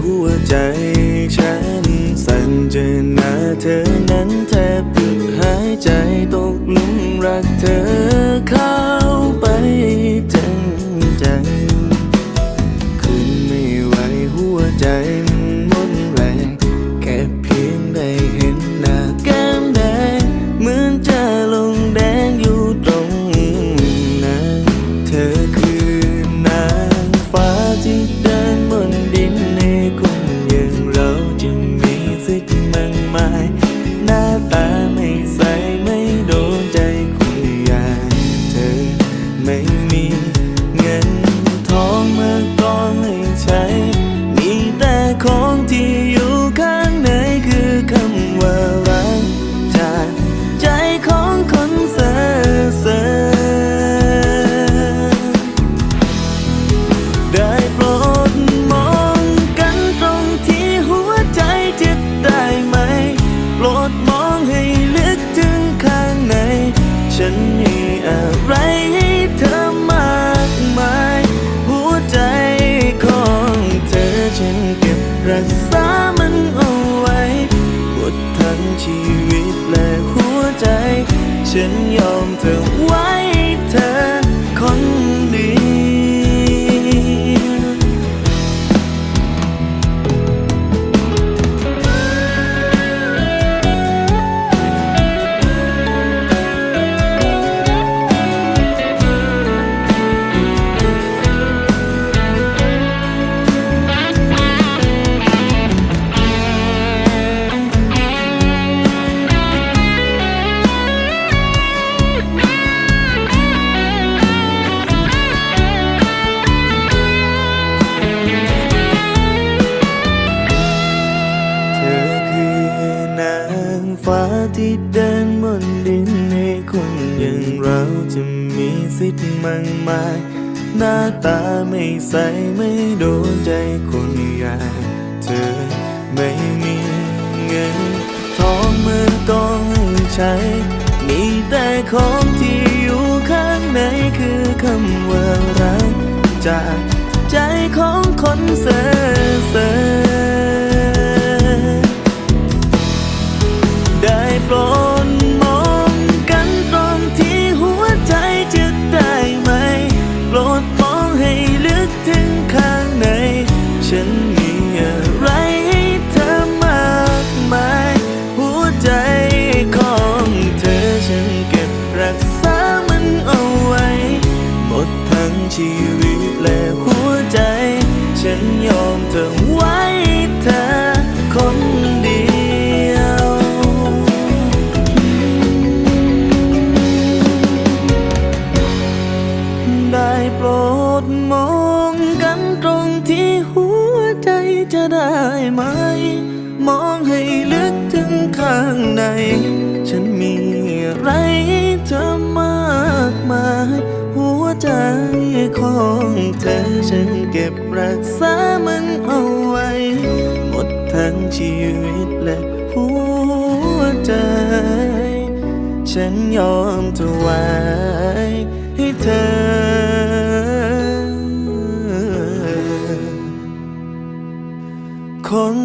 หัวใจฉันสั่นเจอหน้าเธอนั้นเธอ 怎样的外 ฟ้าที่เดินบนดินในคนอย่างเราจะมีสิทธิ์มากมาย หน้าตาไม่ใสไม่โดนใจคนอย่างเธอไม่มีเงิน ทองมือต้องใช้ มีแต่ของที่อยู่ข้างในคือคำว่ารักจากใจของคนเส ดมองกันตรงที่หัวใจจะได้ไหม มองให้ลึกถึงข้างใน ฉันมีอะไรเธอมากมาย หัวใจของเธอฉันเก็บรักษามันเอาไว้ หมดทั้งชีวิตและหัวใจ ฉันยอมถวายให้เธอ คน